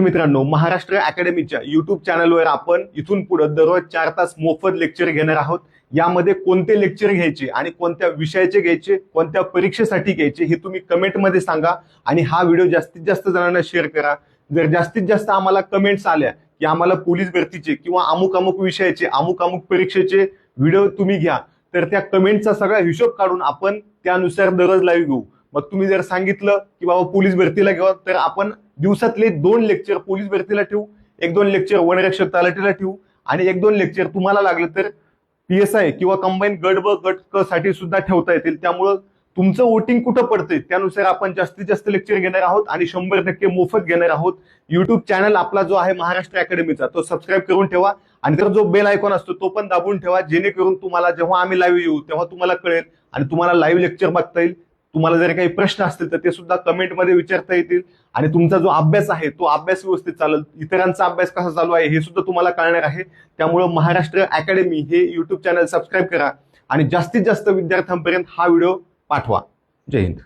मित्रांनो महाराष्ट्र अकॅडमीच्या युट्यूब चॅनलवर आपण इथून पुढे दररोज चार तास मोफत लेक्चर घेणार आहोत. यामध्ये कोणते लेक्चर घ्यायचे आणि कोणत्या विषयाचे घ्यायचे कोणत्या परीक्षेसाठी घ्यायचे हे तुम्ही कमेंटमध्ये सांगा आणि हा व्हिडिओ जास्तीत जास्त जणांना शेअर करा. जर जास्तीत जास्त आम्हाला कमेंट्स आल्या की आम्हाला पोलीस भरतीचे किंवा अमुक अमुक विषयाचे अमुक अमुक परीक्षेचे व्हिडिओ तुम्ही घ्या तर त्या कमेंटचा सगळा हिशोब काढून आपण त्यानुसार दररोज लाईव्ह घेऊ. मग तुम्ही जर सांगितलं की बाबा पोलीस भरतीला घेऊ तर आपण दिवसातले दोन लेक्चर पोलीस भरतीला ठेवू एक दोन लेक्चर वनरक्षक तलाठीला ठेवू आणि एक दोन लेक्चर तुम्हाला लागलं तर पी एस आय किंवा कंबाईन गट ब गट क साठी सुद्धा ठेवता येतील. त्यामुळं तुमचं वोटिंग कुठं पडतंय त्यानुसार आपण जास्तीत जास्त लेक्चर घेणार आहोत आणि शंभर टक्के मोफत घेणार आहोत. युट्यूब चॅनल आपला जो आहे महाराष्ट्र अकॅडमीचा तो सबस्क्राईब करून ठेवा आणि तर जो बेल आयकॉन असतो तो पण दाबून ठेवा जेणेकरून तुम्हाला जेव्हा आम्ही लाईव्ह येऊ तेव्हा तुम्हाला कळेल आणि तुम्हाला लाईव्ह लेक्चर बघता येईल. तुम्हाला जर काही प्रश्न असतील तर ते सुद्धा कमेंटमध्ये विचारता येतील. आणि तुमचा जो अभ्यास आहे तो अभ्यास व्यवस्थित चालेल इतरांचा अभ्यास कसा चालू आहे हे सुद्धा तुम्हाला कळणार आहे. त्यामुळं महाराष्ट्र अकॅडमी हे युट्यूब चॅनल सबस्क्राईब करा आणि जास्तीत जास्त विद्यार्थ्यांपर्यंत हा व्हिडिओ पाठवा. जय हिंद.